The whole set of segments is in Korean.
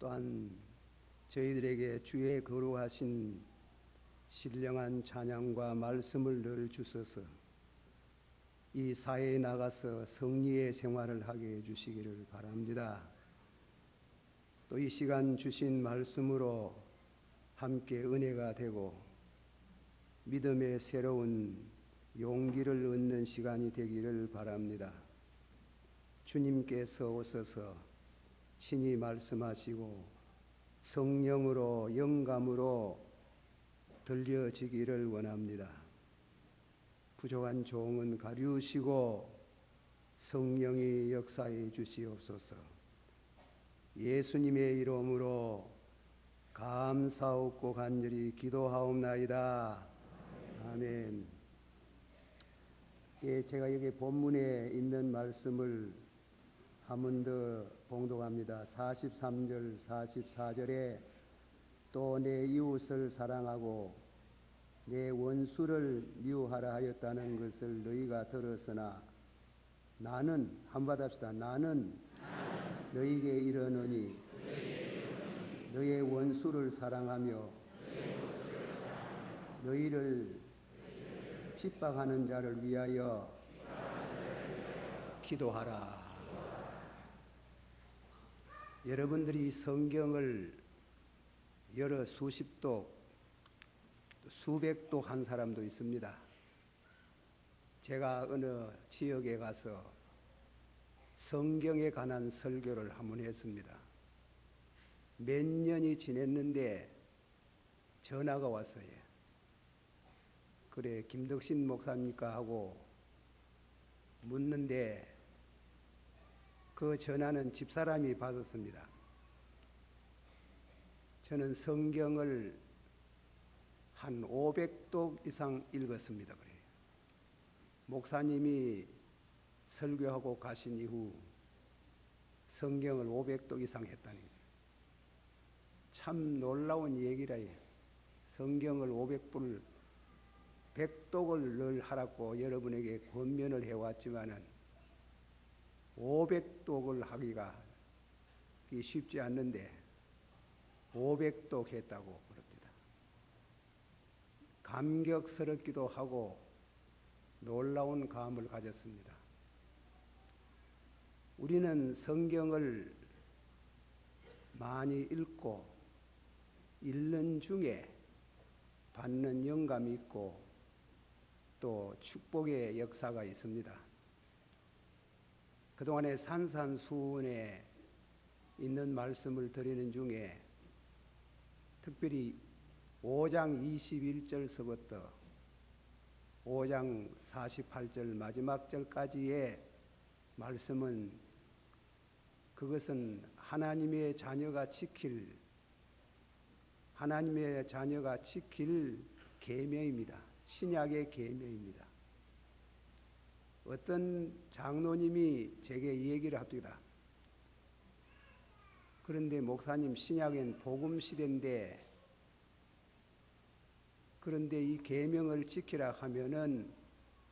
또한 저희들에게 주의 거룩하신 신령한 찬양과 말씀을 늘 주셔서 이 사회에 나가서 성리의 생활을 하게 해주시기를 바랍니다. 또 이 시간 주신 말씀으로 함께 은혜가 되고 믿음의 새로운 용기를 얻는 시간이 되기를 바랍니다. 주님께서 오셔서 친히 말씀하시고 성령으로 영감으로 들려지기를 원합니다. 부족한 종은 가리우시고 성령이 역사해 주시옵소서. 예수님의 이름으로 감사없고 간절히 기도하옵나이다. 아멘. 예, 제가 여기 본문에 있는 말씀을 한번더 봉독합니다. 43절, 44절에 또 내 이웃을 사랑하고 내 원수를 미워하라 하였다는 것을 너희가 들었으나 나는 한번 합시다. 나는 너희에게 이르노니 너의 원수를 사랑하며 너희를 핍박하는 자를 위하여 기도하라. 여러분들이 성경을 여러 수십 독, 수백 독 한 사람도 있습니다. 제가 어느 지역에 가서 성경에 관한 설교를 한 번 했습니다. 몇 년이 지냈는데 전화가 왔어요. 그래, 김덕신 목사입니까? 하고 묻는데 그 전화는 집사람이 받았습니다. 저는 성경을 한 500독 이상 읽었습니다. 그래요. 목사님이 설교하고 가신 이후 성경을 500독 이상 거예요. 참 놀라운 얘기라요. 성경을 500불, 100독을 늘 하라고 여러분에게 권면을 해왔지만은 500독을 하기가 쉽지 않는데 500독 했다고 그럽니다. 감격스럽기도 하고 놀라운 감을 가졌습니다. 우리는 성경을 많이 읽고 읽는 중에 받는 영감이 있고 또 축복의 역사가 있습니다. 그동안에 산산수훈에 있는 말씀을 드리는 중에 특별히 5장 21절서부터 5장 48절 마지막 절까지의 말씀은 그것은 하나님의 자녀가 지킬 하나님의 자녀가 지킬 계명입니다. 신약의 계명입니다. 어떤 장로님이 제게 얘기를 합니다. 그런데 목사님 신약엔 복음 시대인데 그런데 이 계명을 지키라 하면은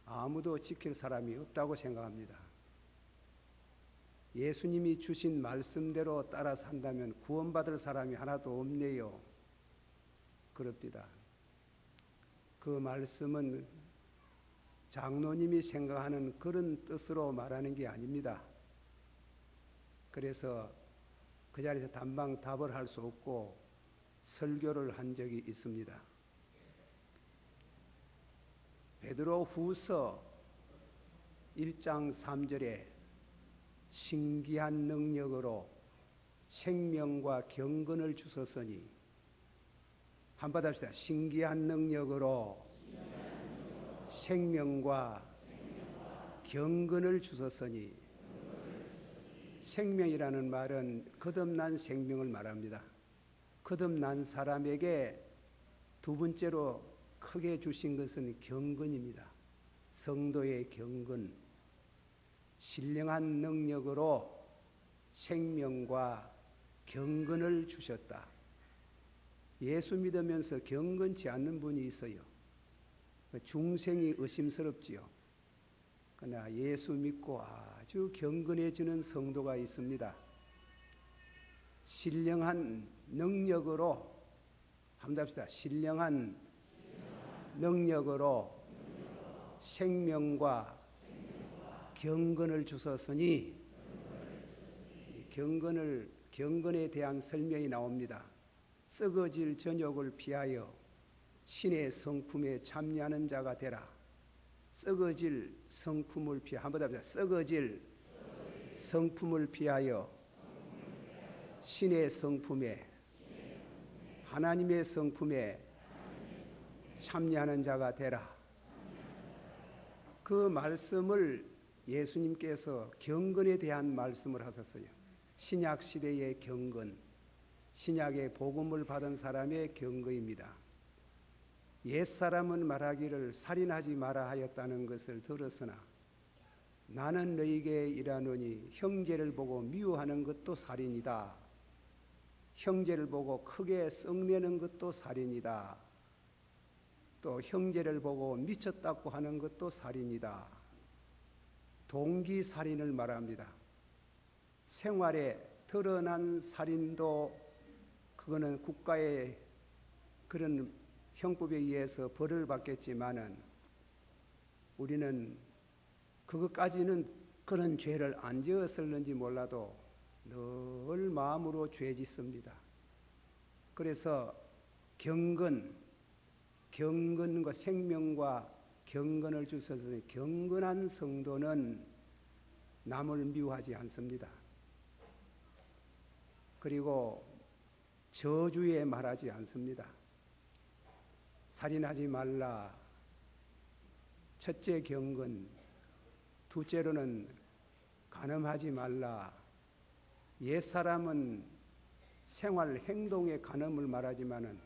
아무도 지킬 사람이 없다고 생각합니다. 예수님이 주신 말씀대로 따라 산다면 구원받을 사람이 하나도 없네요. 그럽니다. 그 말씀은 장로님이 생각하는 그런 뜻으로 말하는 게 아닙니다. 그래서 그 자리에서 단방 답을 할 수 없고 설교를 한 적이 있습니다. 베드로 후서 1장 3절에 신기한 능력으로 생명과 경건을 주셨으니 한번 합시다. 신기한 능력으로 생명과 경건을 주셨으니 생명이라는 말은 거듭난 생명을 말합니다. 거듭난 사람에게 두 번째로 크게 주신 것은 경건입니다. 성도의 경건, 신령한 능력으로 생명과 경건을 주셨다. 예수 믿으면서 경건치 않는 분이 있어요. 중생이 의심스럽지요. 그러나 예수 믿고 아주 경건해지는 성도가 있습니다. 신령한 능력으로 한번 합시다. 신령한 능력으로 생명과 경건을 주셨으니 경건을 경건에 대한 설명이 나옵니다. 썩어질 전욕을 피하여 신의 성품에 참여하는 자가 되라. 썩어질 성품을 피하 한번 합시다. 썩어질 성품을 피하여 신의 성품에 하나님의 성품에 참여하는 자가 되라. 그 말씀을 예수님께서 경건에 대한 말씀을 하셨어요. 신약 시대의 경건, 신약의 복음을 받은 사람의 경거입니다. 옛 사람은 말하기를 살인하지 마라 하였다는 것을 들었으나 나는 너에게 일하노니 형제를 보고 미워하는 것도 살인이다. 형제를 보고 크게 썩내는 것도 살인이다. 또 형제를 보고 미쳤다고 하는 것도 살인이다. 동기 살인을 말합니다. 생활에 드러난 살인도 그거는 국가의 그런 형법에 의해서 벌을 받겠지만은 우리는 그것까지는 그런 죄를 안 지었을는지 몰라도 늘 마음으로 죄 짓습니다. 그래서 경건, 경건과 생명과 경건을 주셔서 경건한 성도는 남을 미워하지 않습니다. 그리고 저주에 말하지 않습니다. 살인하지 말라. 첫째 경건, 둘째로는 간음하지 말라. 옛사람은 생활 행동의 간음을 말하지만은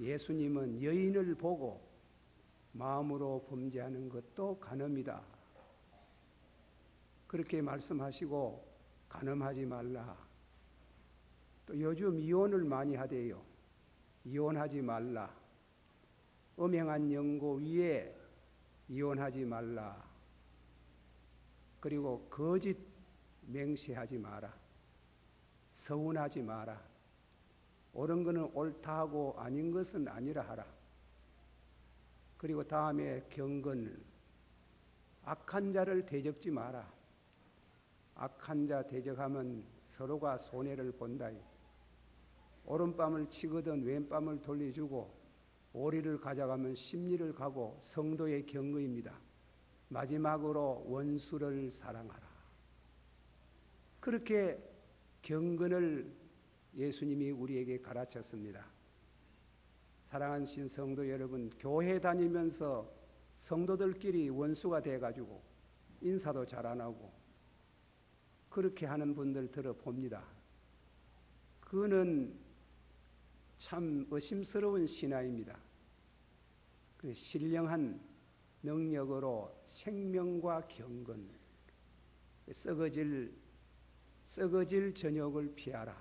예수님은 여인을 보고 마음으로 범죄하는 것도 간음이다. 그렇게 말씀하시고 간음하지 말라. 또 요즘 이혼을 많이 하대요. 이혼하지 말라. 음행한 연고 위에 이혼하지 말라. 그리고 거짓 맹세하지 마라. 서운하지 마라. 옳은 것은 옳다 하고 아닌 것은 아니라 하라. 그리고 다음에 경건, 악한 자를 대적지 마라. 악한 자 대적하면 서로가 손해를 본다. 오른밤을 치거든 왼밤을 돌려주고 오리를 가져가면 심리를 가고 성도의 경거입니다. 마지막으로 원수를 사랑하라. 그렇게 경건을 예수님이 우리에게 가르쳤습니다. 사랑하신 성도 여러분, 교회 다니면서 성도들끼리 원수가 돼가지고 인사도 잘 안 하고 그렇게 하는 분들 들어봅니다. 그는 참 의심스러운 신화입니다. 그 신령한 능력으로 생명과 경건, 썩어질, 썩어질 전욕을 피하라.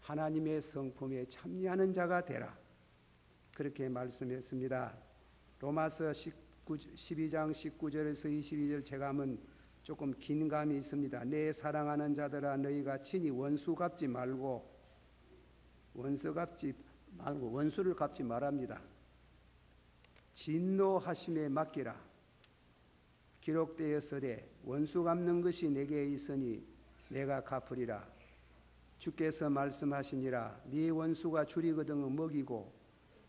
하나님의 성품에 참여하는 자가 되라. 그렇게 말씀했습니다. 로마서 19, 12장 19절에서 22절 제가 하면 조금 긴 감이 있습니다. 내 사랑하는 자들아 너희가 친히 원수 갚지 말고 원수 갚지 말고 원수를 갚지 말합니다. 진노하심에 맡기라. 기록되었으되 원수 갚는 것이 내게 있으니 내가 갚으리라. 주께서 말씀하시니라 네 원수가 줄이거든 먹이고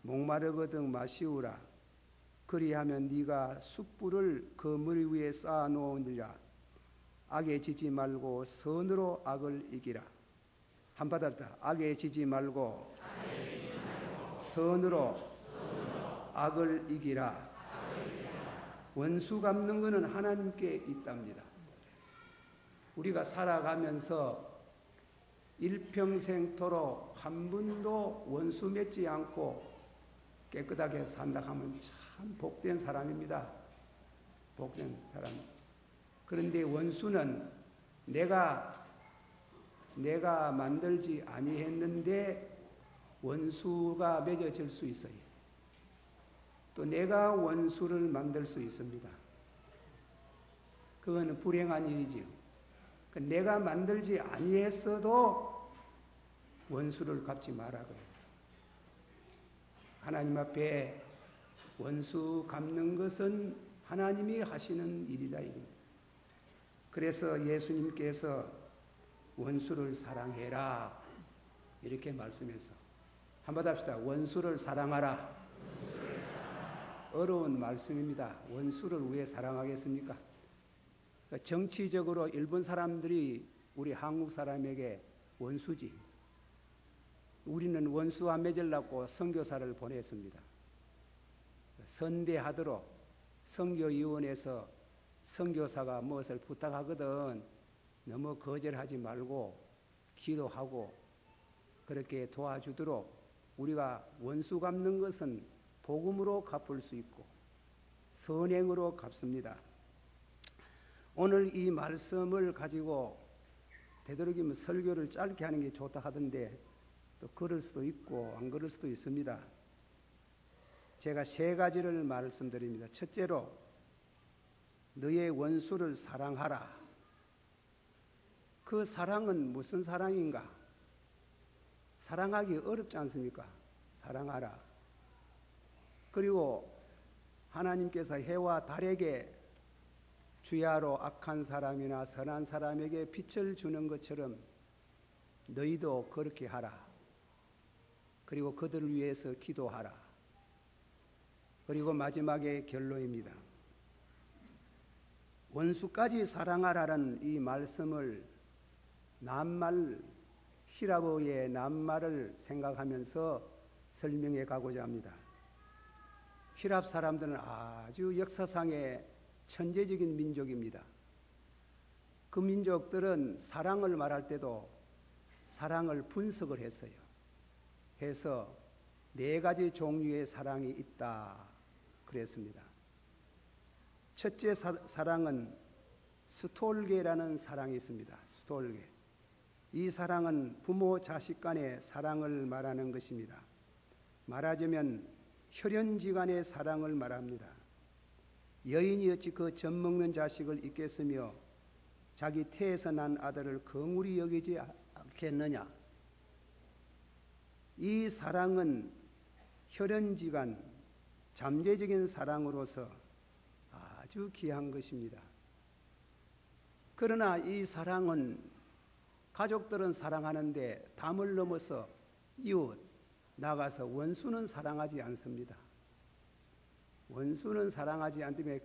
목마르거든 마시우라. 그리하면 네가 숯불을 그 머리 위에 쌓아 놓으리라. 악에 지지 말고 선으로 악을 이기라. 한바닥다 악에 지지 말고, 선으로 악을 이기라. 원수 갚는 것은 하나님께 있답니다. 우리가 살아가면서 일평생토록 한 번도 원수 맺지 않고 깨끗하게 산다 하면 참 복된 사람입니다. 복된 사람. 그런데 원수는 내가 내가 만들지 아니했는데 원수가 맺어질 수 있어요. 또 내가 원수를 만들 수 있습니다. 그거는 불행한 일이지요. 그 내가 만들지 아니했어도 원수를 갚지 그래요. 하나님 앞에 원수 갚는 것은 하나님이 하시는 일이다. 그래서 예수님께서 원수를 사랑해라 이렇게 말씀해서 한번 합시다. 원수를 사랑하라. 어려운 말씀입니다. 원수를 왜 사랑하겠습니까? 정치적으로 일본 사람들이 우리 한국 사람에게 원수지. 우리는 원수와 맺으려고 선교사를 보냈습니다. 선대하도록 선교위원회에서 선교사가 무엇을 부탁하거든 너무 거절하지 말고 기도하고 그렇게 도와주도록 우리가 원수 갚는 것은 복음으로 갚을 수 있고 선행으로 갚습니다. 오늘 이 말씀을 가지고 되도록이면 설교를 짧게 하는 게 좋다 하던데 또 그럴 수도 있고 안 그럴 수도 있습니다. 제가 세 가지를 말씀드립니다. 첫째로 너의 원수를 사랑하라. 그 사랑은 무슨 사랑인가? 사랑하기 어렵지 않습니까? 사랑하라. 그리고 하나님께서 해와 달에게 주야로 악한 사람이나 선한 사람에게 빛을 주는 것처럼 너희도 그렇게 하라. 그리고 그들을 위해서 기도하라. 그리고 마지막에 결론입니다. 원수까지 사랑하라는 이 말씀을 낱말 히라보의 낱말을 생각하면서 설명해 가고자 합니다. 히랍 사람들은 아주 역사상의 천재적인 민족입니다. 그 민족들은 사랑을 말할 때도 사랑을 분석을 했어요. 해서 네 가지 종류의 사랑이 있다. 그랬습니다. 첫째 사, 랑은 스톨게라는 사랑이 있습니다. 스톨게. 이 사랑은 부모 자식 간의 사랑을 말하는 것입니다. 말하자면 혈연지 간의 사랑을 말합니다. 여인이 어찌 그 젖먹는 자식을 잊겠으며 자기 태에서 난 아들을 거물이 여기지 않겠느냐? 이 사랑은 혈연지 간 잠재적인 사랑으로서 아주 귀한 것입니다. 그러나 이 사랑은 가족들은 사랑하는데 담을 넘어서 이웃 나가서 원수는 사랑하지 않습니다. 원수는 사랑하지 않기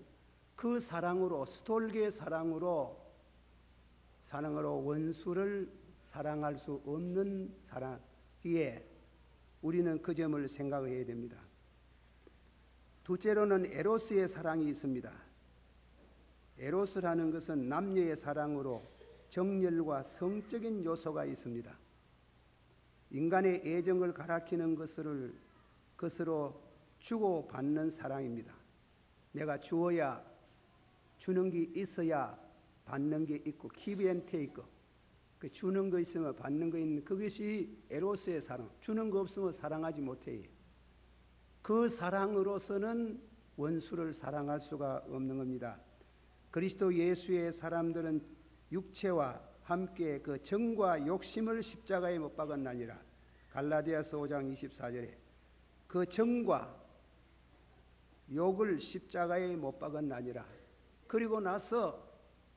그 사랑으로 스톨게 사랑으로 사랑으로 원수를 사랑할 수 없는 사랑이에 우리는 그 점을 생각해야 됩니다. 둘째로는 에로스의 사랑이 있습니다. 에로스라는 것은 남녀의 사랑으로 정열과 성적인 요소가 있습니다. 인간의 애정을 가라키는 것을 것으로 주고 받는 사랑입니다. 내가 주어야 주는 게 있어야 받는 게 있고 기브 앤 테이크 그 주는 거 있으면 받는 거 있는 그것이 에로스의 사랑. 주는 거 없으면 사랑하지 못해요. 그 사랑으로서는 원수를 사랑할 수가 없는 겁니다. 그리스도 예수의 사람들은 육체와 함께 그 정과 욕심을 십자가에 못 박았나니라. 갈라디아서 5장 24절에 그 정과 욕을 십자가에 못 박았나니라. 그리고 나서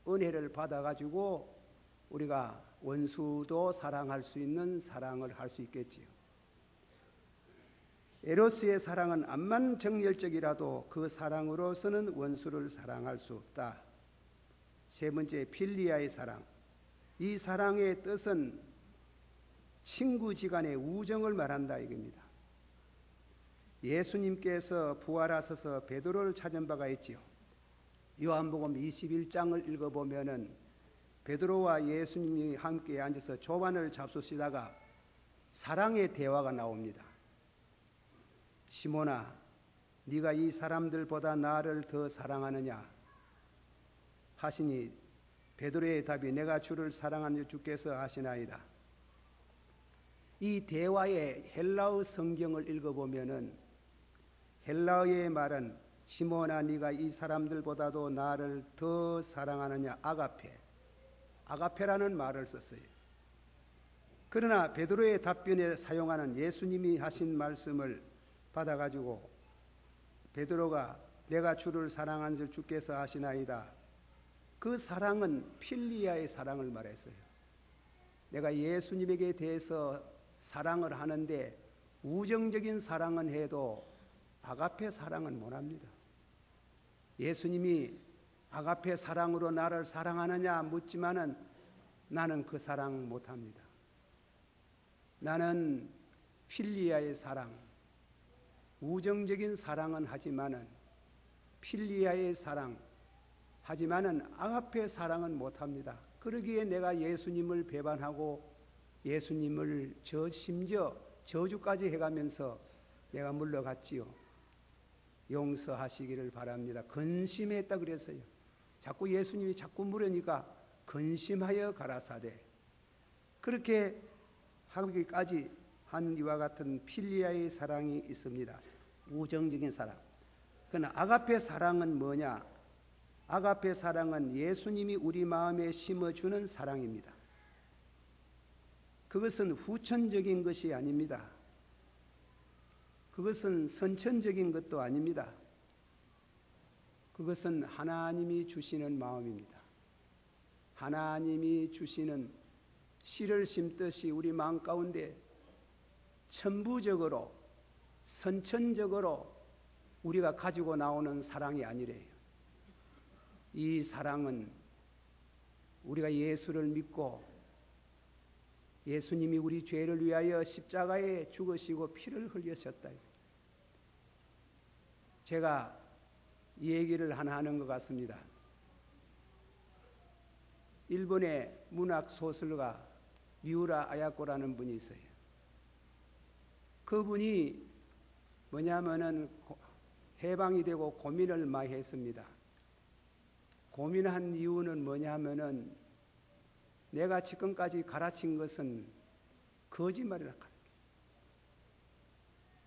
은혜를 받아가지고 우리가 원수도 사랑할 수 있는 사랑을 할 수 있겠지요. 에로스의 사랑은 암만 정열적이라도 그 사랑으로서는 원수를 사랑할 수 없다. 세 번째 필리아의 사랑. 이 사랑의 뜻은 친구지간의 우정을 말한다 이겁니다. 예수님께서 부활하셔서 베드로를 찾은 바가 있지요. 요한복음 21장을 읽어보면은 베드로와 예수님이 함께 앉아서 조반을 잡수시다가 사랑의 대화가 나옵니다. 시몬아, 네가 이 사람들보다 나를 더 사랑하느냐? 하시니 베드로의 답이 내가 주를 사랑하는 주께서 하시나이다. 이 대화의 헬라어 성경을 읽어보면은 헬라어의 말은 시몬아 네가 이 사람들보다도 나를 더 사랑하느냐 아가페 아가페라는 말을 썼어요. 그러나 베드로의 답변에 사용하는 예수님이 하신 말씀을 받아가지고 베드로가 내가 주를 사랑한 줄 주께서 아시나이다. 그 사랑은 필리아의 사랑을 말했어요. 내가 예수님에게 대해서 사랑을 하는데 우정적인 사랑은 해도 아가페 사랑은 못합니다. 예수님이 아가페 사랑으로 나를 사랑하느냐 묻지만은 나는 그 사랑 못합니다. 나는 필리아의 사랑, 우정적인 사랑은 하지만은 필리아의 사랑, 하지만은 아가페 사랑은 못합니다. 그러기에 내가 예수님을 배반하고 예수님을 저 심지어 저주까지 해가면서 내가 물러갔지요. 용서하시기를 바랍니다. 근심했다 그랬어요. 자꾸 예수님이 자꾸 물으니까 근심하여 가라사대. 그렇게 하기까지 한 이와 같은 필리아의 사랑이 있습니다. 우정적인 사랑. 그러나 아가페 사랑은 뭐냐? 아가페 사랑은 예수님이 우리 마음에 심어주는 사랑입니다. 그것은 후천적인 것이 아닙니다. 그것은 선천적인 것도 아닙니다. 그것은 하나님이 주시는 마음입니다. 하나님이 주시는 씨를 심듯이 우리 마음 가운데 천부적으로 선천적으로 우리가 가지고 나오는 사랑이 아니래요. 이 사랑은 우리가 예수를 믿고 예수님이 우리 죄를 위하여 십자가에 죽으시고 피를 흘리셨다. 제가 이 얘기를 하나 하는 것 같습니다. 일본의 문학 소설가 미우라 아야코라는 분이 있어요. 그분이 뭐냐면은 해방이 되고 고민을 많이 했습니다. 고민한 이유는 뭐냐면은 내가 지금까지 가르친 것은 거짓말이라 하는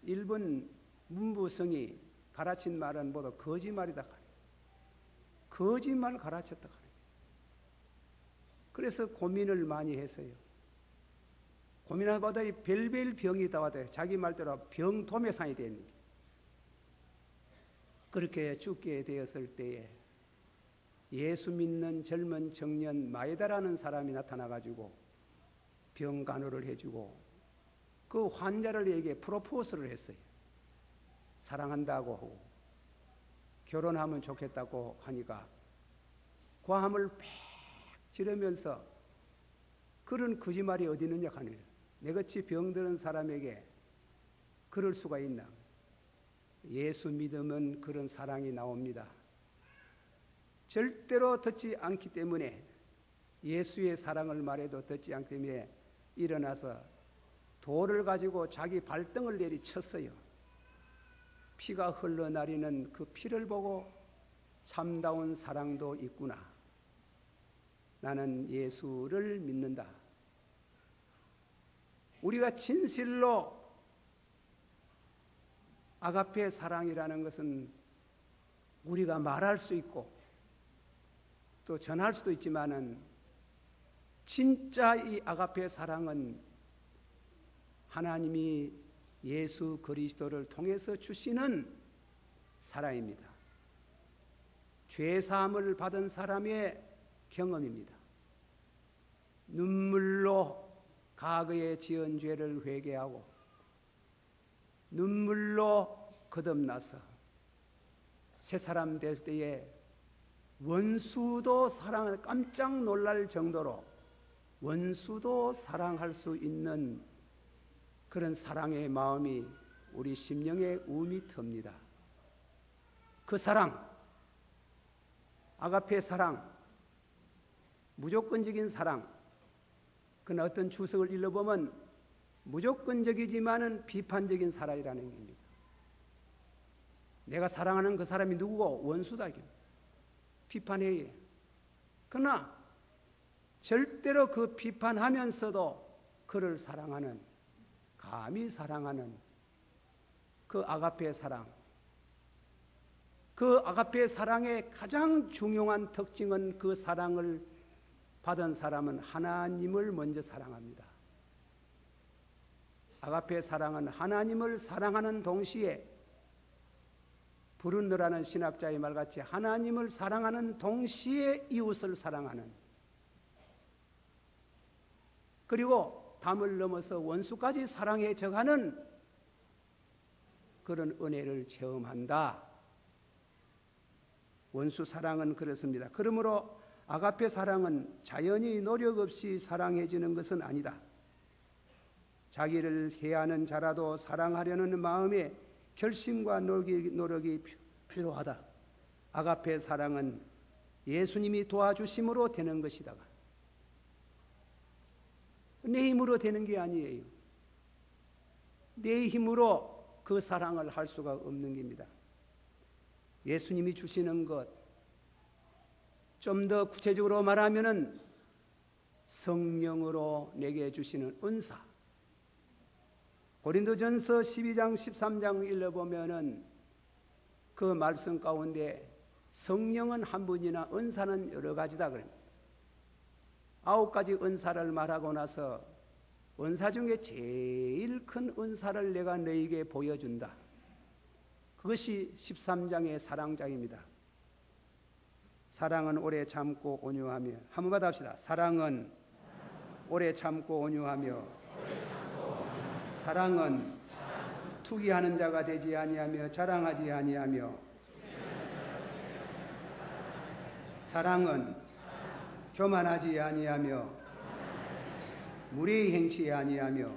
일본 문부성이 가르친 말은 모두 거짓말이다 하는 거짓말 가르쳤다 그래서 고민을 많이 했어요. 고민하다 별별 병이 다 와도 자기 말대로 병 도매상이 되는 게. 그렇게 죽게 되었을 때에 예수 믿는 젊은 청년 마에다라는 사람이 나타나가지고 병 간호를 해주고 그 환자를에게 프로포스를 했어요. 사랑한다고 하고 결혼하면 좋겠다고 하니까 과함을 팩 지르면서 그런 거짓말이 어디 있느냐 하는 내같이 병드는 사람에게 그럴 수가 있나? 예수 믿으면 그런 사랑이 나옵니다. 절대로 듣지 않기 때문에 예수의 사랑을 말해도 듣지 않기 때문에 일어나서 돌을 가지고 자기 발등을 내리쳤어요. 피가 흘러나리는 그 피를 보고 참다운 사랑도 있구나. 나는 예수를 믿는다. 우리가 진실로 아가페 사랑이라는 것은 우리가 말할 수 있고 또 전할 수도 있지만은 진짜 이 아가페 사랑은 하나님이 예수 그리스도를 통해서 주시는 사랑입니다. 죄 사함을 받은 사람의 경험입니다. 눈물로 과거에 지은 죄를 회개하고 눈물로 거듭나서 새 사람 될 때에 원수도 사랑을 깜짝 놀랄 정도로 원수도 사랑할 수 있는 그런 사랑의 마음이 우리 심령에 우미 텄니다. 그 사랑, 아가페 사랑, 무조건적인 사랑, 그러나 어떤 주석을 읽어보면 무조건적이지만은 비판적인 사랑이라는 겁니다. 내가 사랑하는 그 사람이 누구고 원수다. 비판해. 그러나 절대로 그 비판하면서도 그를 사랑하는, 감히 사랑하는 그 아가페의 사랑. 그 아가페의 사랑의 가장 중요한 특징은 그 사랑을 받은 사람은 하나님을 먼저 사랑합니다. 아가페 사랑은 하나님을 사랑하는 동시에 부른느라는 신학자의 말같이 하나님을 사랑하는 동시에 이웃을 사랑하는 그리고 담을 넘어서 원수까지 사랑해 져가는 그런 은혜를 체험한다. 원수 사랑은 그렇습니다. 그러므로 아가페 사랑은 자연히 노력 없이 사랑해지는 것은 아니다. 자기를 해하는 자라도 사랑하려는 마음에 결심과 노력이, 필요하다. 아가페 사랑은 예수님이 도와주심으로 되는 것이다. 내 힘으로 되는 게 아니에요. 내 힘으로 그 사랑을 할 수가 없는 겁니다. 예수님이 주시는 것, 좀 더 구체적으로 말하면은 성령으로 내게 주시는 은사. 고린도전서 12장 13장 읽어보면은 그 말씀 가운데 성령은 한 분이나 은사는 여러 가지다 그럽니다. 아홉 가지 은사를 말하고 나서 은사 중에 제일 큰 은사를 내가 너에게 보여준다. 그것이 13장의 사랑장입니다. 사랑은 오래 참고 온유하며 한번 받합시다. 사랑은 오래 참고 온유하며 사랑은 투기하는 자가 되지 아니하며 자랑하지 아니하며 사랑은 교만하지 아니하며 무례히 행치 아니하며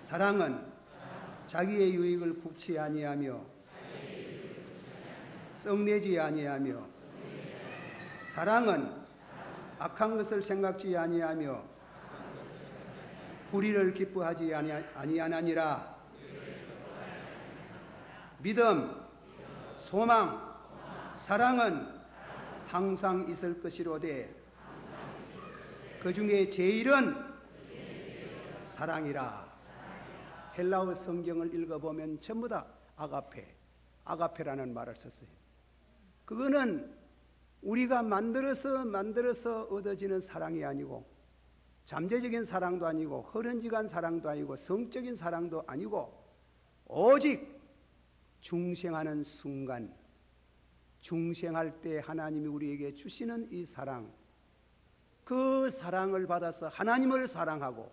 사랑은 자기의 유익을 굽지 아니하며 썩내지 아니하며 사랑은 악한 것을 생각지 아니하며 불의를 기뻐하지 아니하니라 믿음, 소망, 사랑은 항상 있을 것이로되 그 중에 제일은 사랑이라. 헬라어 성경을 읽어보면 전부 다 아가페, 아가페라는 말을 썼어요. 그거는 우리가 만들어서 만들어서 얻어지는 사랑이 아니고 잠재적인 사랑도 아니고 허른지간 사랑도 아니고 성적인 사랑도 아니고 오직 중생하는 순간 중생할 때 하나님이 우리에게 주시는 이 사랑, 그 사랑을 받아서 하나님을 사랑하고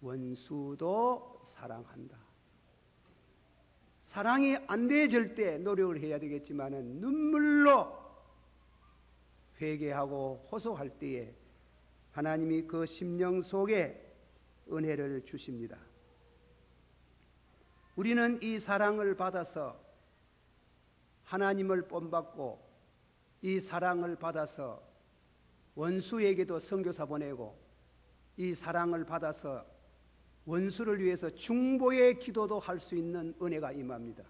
원수도 사랑한다. 사랑이 안 돼질 때 노력을 해야 되겠지만은 눈물로 회개하고 호소할 때에 하나님이 그 심령 속에 은혜를 주십니다. 우리는 이 사랑을 받아서 하나님을 본받고 이 사랑을 받아서 원수에게도 선교사 보내고 이 사랑을 받아서 원수를 위해서 중보의 기도도 할 수 있는 은혜가 임합니다.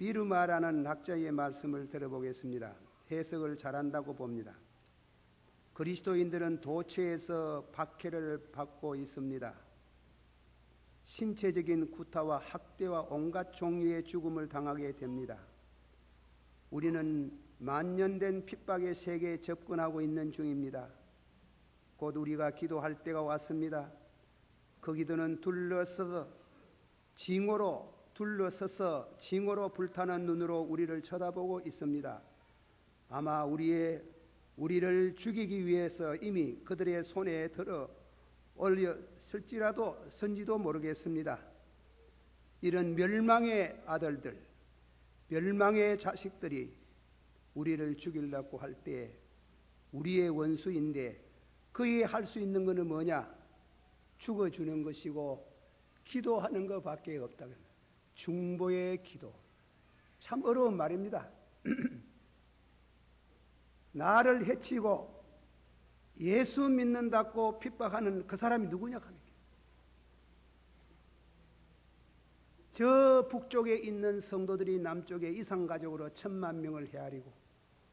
비르마라는 학자의 말씀을 들어보겠습니다. 해석을 잘한다고 봅니다. 그리스도인들은 도처에서 박해를 받고 있습니다. 신체적인 구타와 학대와 온갖 종류의 죽음을 당하게 됩니다. 우리는 만년된 핍박의 세계에 접근하고 있는 중입니다. 곧 우리가 기도할 때가 왔습니다. 그 기도는 둘러서 징후로 둘러서서 징후로 불타는 눈으로 우리를 쳐다보고 있습니다. 아마 우리의 우리를 죽이기 위해서 이미 그들의 손에 들어 올렸을지라도 선지도 모르겠습니다. 이런 멸망의 아들들, 멸망의 자식들이 우리를 죽이려고 할 때 우리의 원수인데 그에 할수 있는 것은 뭐냐? 죽어주는 것이고 기도하는 것밖에 없다. 중보의 기도. 참 어려운 말입니다. 나를 해치고 예수 믿는다고 핍박하는 그 사람이 누구냐 하는 게. 저 북쪽에 있는 성도들이 남쪽에 이상가족으로 천만 명을 헤아리고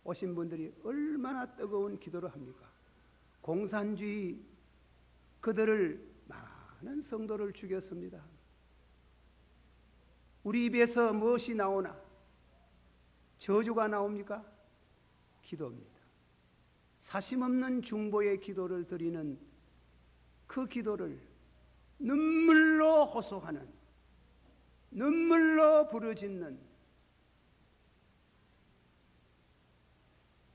오신 분들이 얼마나 뜨거운 기도를 합니까? 공산주의 그들을 많은 성도를 죽였습니다. 우리 입에서 무엇이 나오나? 저주가 나옵니까? 기도입니다. 사심 없는 중보의 기도를 드리는 그 기도를 눈물로 호소하는 눈물로 부르짖는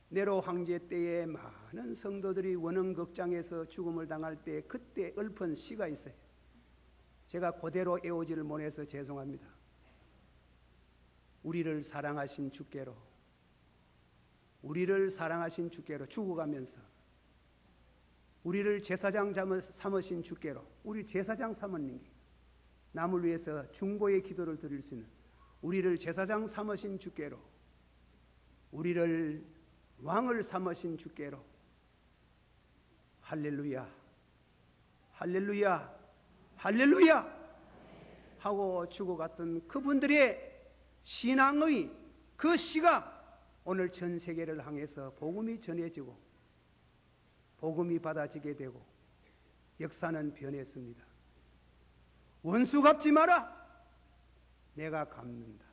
네로 황제 때에 많은 성도들이 원흥 극장에서 죽음을 당할 때 그때 읊은 시가 있어요. 제가 그대로 애오지를 못해서 죄송합니다. 우리를 사랑하신 주께로 우리를 사랑하신 주께로 죽어가면서 우리를 제사장 삼으신 주께로 우리 제사장 삼은 게 남을 위해서 중보의 기도를 드릴 수 있는 우리를 제사장 삼으신 주께로 우리를 왕을 삼으신 주께로. 할렐루야 할렐루야 할렐루야 하고 죽어갔던 그분들의 신앙의 그 시가 오늘 전 세계를 향해서 복음이 전해지고 복음이 받아지게 되고 역사는 변했습니다. 원수 갚지 마라. 내가 갚는다.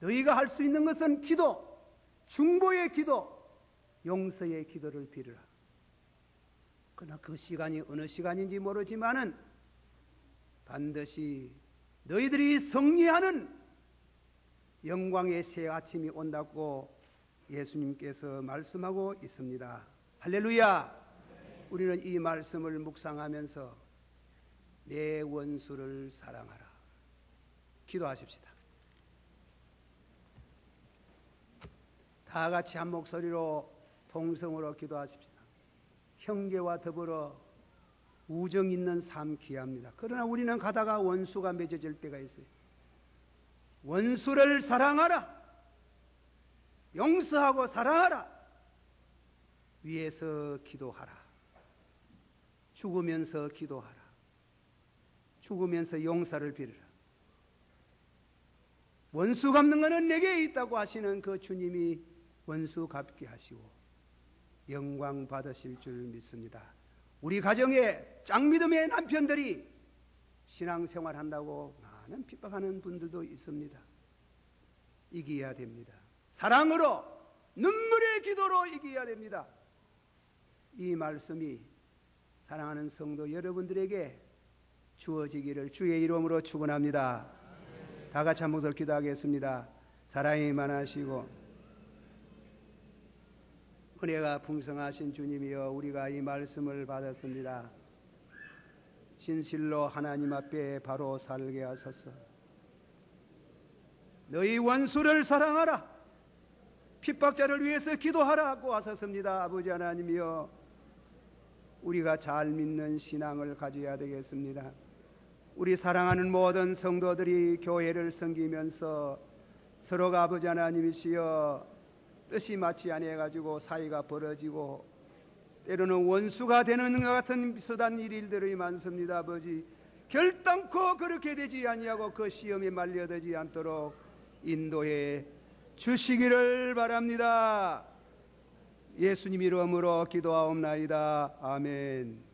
너희가 할 수 있는 것은 기도, 중보의 기도, 용서의 기도를 빌으라. 그러나 그 시간이 어느 시간인지 모르지만은 반드시 너희들이 승리하는 영광의 새 아침이 온다고 예수님께서 말씀하고 있습니다. 할렐루야! 우리는 이 말씀을 묵상하면서 내 원수를 사랑하라. 기도하십시다. 다 같이 한 목소리로 동성으로 기도하십시다. 형제와 더불어 우정 있는 삶 귀합니다. 그러나 우리는 가다가 원수가 맺어질 때가 있어요. 원수를 사랑하라. 용서하고 사랑하라. 위에서 기도하라. 죽으면서 기도하라. 죽으면서 용서를 빌으라. 원수 갚는 것은 내게 있다고 하시는 그 주님이 원수 갚게 하시고 영광 받으실 줄 믿습니다. 우리 가정에 짱 믿음의 남편들이 신앙생활 한다고 많은 핍박하는 분들도 있습니다. 이겨야 됩니다. 사랑으로 눈물의 기도로 이겨야 됩니다. 이 말씀이 사랑하는 성도 여러분들에게 주어지기를 주의 이름으로 축원합니다. 다 같이 한 목소리 기도하겠습니다. 사랑이 많으시고 은혜가 풍성하신 주님이여 우리가 이 말씀을 받았습니다. 진실로 하나님 앞에 바로 살게 하소서. 너희 원수를 사랑하라. 핍박자를 위해서 기도하라고 하셨습니다. 아버지 하나님이여 우리가 잘 믿는 신앙을 가져야 되겠습니다. 우리 사랑하는 모든 성도들이 교회를 섬기면서 서로가 아버지 하나님이시여 뜻이 맞지 아니해 가지고 사이가 벌어지고 때로는 원수가 되는 것 같은 비슷한 일들이 많습니다, 아버지. 결단코 그렇게 되지 아니하고 그 시험에 말려들지 않도록 인도해 주시기를 바랍니다. 예수님 이름으로 기도하옵나이다. 아멘.